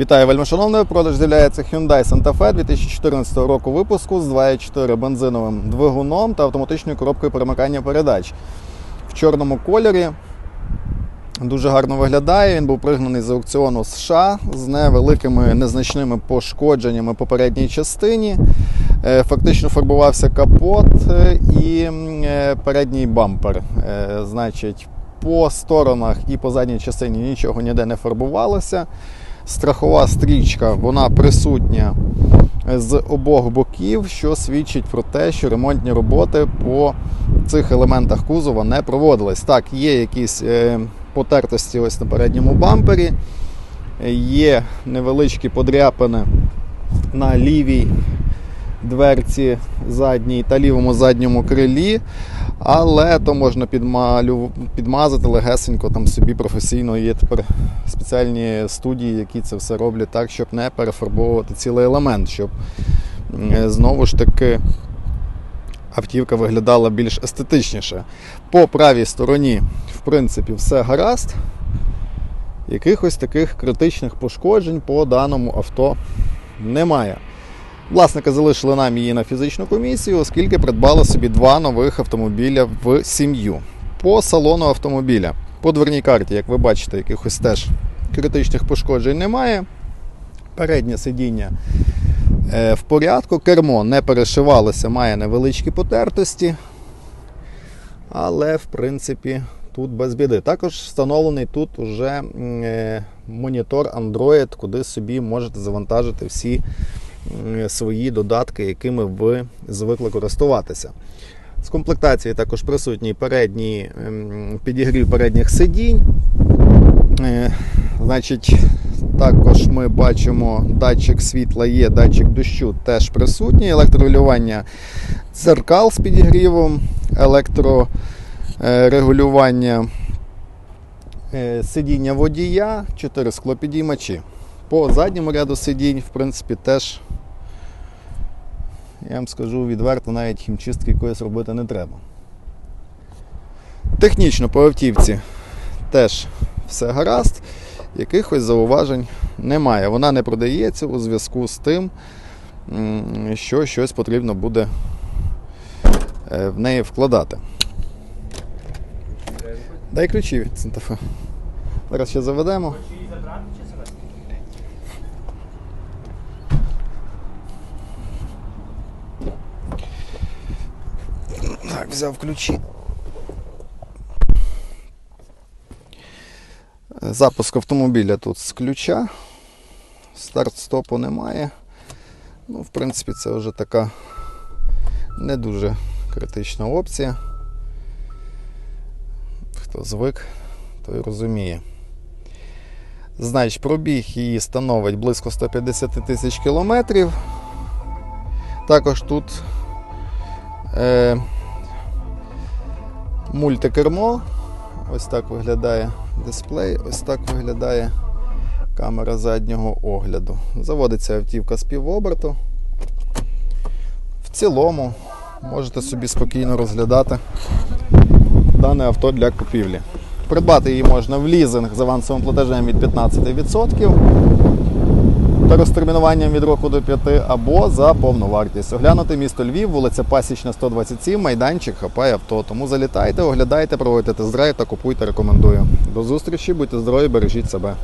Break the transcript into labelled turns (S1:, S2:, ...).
S1: Вітаю, вельмишановне. Продаж з'являється Hyundai Santa Fe 2014 року випуску з 2.4 бензиновим двигуном та автоматичною коробкою перемикання передач в чорному кольорі. Дуже гарно виглядає. Він був пригнаний з аукціону США з невеликими незначними пошкодженнями по передній частині. Е, Фактично фарбувався капот е, і е, передній бампер. Значить, по сторонах і по задній частині нічого ніде не фарбувалося. Страхова стрічка вона присутня з обох боків, що свідчить про те, що ремонтні роботи по цих елементах кузова не проводились. Так, є якісь е, потертості ось на передньому бампері, є невеличкі подряпини на лівій дверці задній та лівому задньому крилі, але то можна підмалю... підмазати легесенько там собі професійно. Є тепер спеціальні студії, які це все роблять так, щоб не перефарбовувати цілий елемент, щоб знову ж таки автівка виглядала більш естетичніше. По правій стороні, в принципі, все гаразд. Якихось таких критичних пошкоджень по даному авто немає. Власника залишили нам її на фізичну комісію, оскільки придбали собі два нових автомобіля в сім'ю. По салону автомобіля. По дверній карті, як ви бачите, якихось теж критичних пошкоджень немає. Переднє сидіння е, в порядку, кермо не перешивалося, має невеличкі потертості. Але, в принципі, тут без біди. Також встановлений тут уже е, монітор Android, куди собі можете завантажити всі свої додатки, якими ви звикли користуватися. З комплектації також присутній передній ем, підігрів передніх сидінь. Е, Значить, також ми бачимо датчик світла є, датчик дощу теж присутній, електрорегулювання дзеркал з підігрівом, електрорегулювання е, сидіння водія, 4 склопідіймачі. По задньому ряду сидінь, в принципі, теж, я вам скажу відверто, навіть хімчистки якоїсь робити не треба. Технічно по автівці теж все гаразд, якихось зауважень немає. Вона не продається у зв'язку з тим, що щось потрібно буде е, в неї вкладати. Дай ключі від. Зараз ще заведемо. Так, взяв ключі. Запуск автомобіля тут з ключа. Старт-стопу немає. Ну, в принципі, це вже така не дуже критична опція. Хто звик, той розуміє. Значить, пробіг її становить близько 150 тисяч кілометрів. Також тут е, мультикермо. Ось так виглядає дисплей, ось так виглядає камера заднього огляду. Заводиться автівка з півоберту. В цілому можете собі спокійно розглядати дане авто для купівлі. Придбати її можна в лізинг з авансовим платежем від 15% та розтермінуванням від року до 5 або за повну вартість. Оглянути місто Львів, вулиця Пасічна, 127, майданчик хапає авто. Тому залітайте, оглядайте, проводьте тест-драйв та купуйте, рекомендую. До зустрічі, будьте здорові, бережіть себе.